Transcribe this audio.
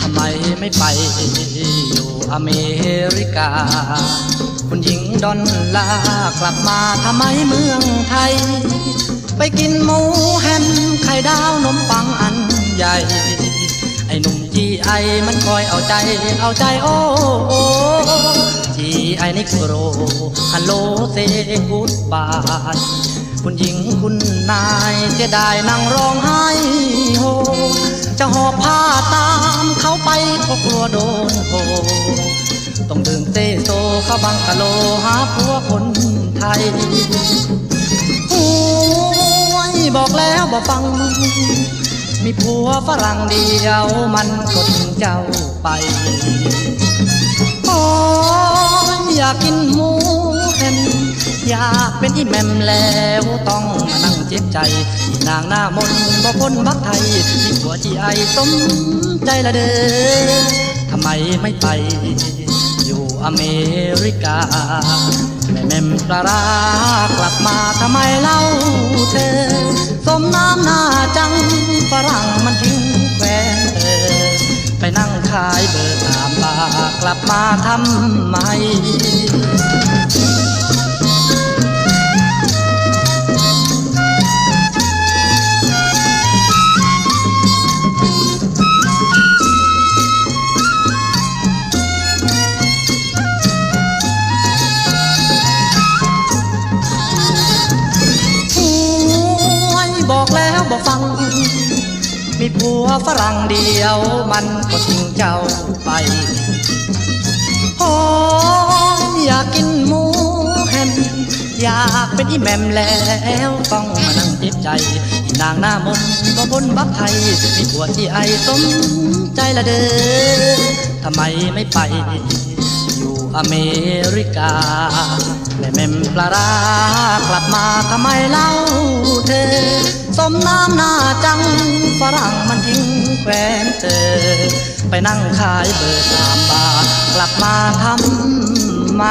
ทำไมไม่ไปอยู่อเมริกา คุณหญิงดอนลากลับมาทำไมเมืองไทย ไปกินหมูแฮมไข่ดาวนมปังอันใหญ่ไอ้หนุ่มจีไอมันคอยเอาใจ เอาใจโอ้โอ นิกโรฮัลโหลเซกูดบายคุณหญิงคุณนายเสียดายนั่งร้องไห้โฮจะหอบผ้าตามเขาไปก็กลัวโดนโกต้องเดินเซโซเข้าบังกะโลหาผัวคนไทยโอ้ยบอกแล้วบอกฟัง มีผัวฝรั่งเดียวมันก็ทิ้งเจ้าไปโอยากกินหมูแฮมอยากเป็นอีแมมแล้วต้องมานั่งเจ็บใจนางหน้ามนบ่พ้นบักไทยที่ผัวจีไอสมใจละเด้อทำไมไม่ไป อยู่อเมริกาแม่แมมปลาร้ากลับมาทำไมเล่าเธอ สมน้ำหน้าจังฝรั่งมันทิ้งแฟนเธอไปนั่งขายเบอร์ตามบาร์ กลับมาทำไม มีผัวฝรั่งเดียวมันก็ทิ้งเจ้าไปโอ้อยากกินหมูแฮมอยากเป็นอีแมมแล้วต้องมานั่งเจ็บใจ นางหน้ามนก็พ้นบักไทยมีผัวที่ไอสมใจละเด้อทำไมไม่ไป อยู่อเมริกาแม่แม่มปลาร้ากลับมาทำไมเล่าเธอ สมน้ำ เธอไปนั่งขายเบอร์สามบาทกลับมาทำไม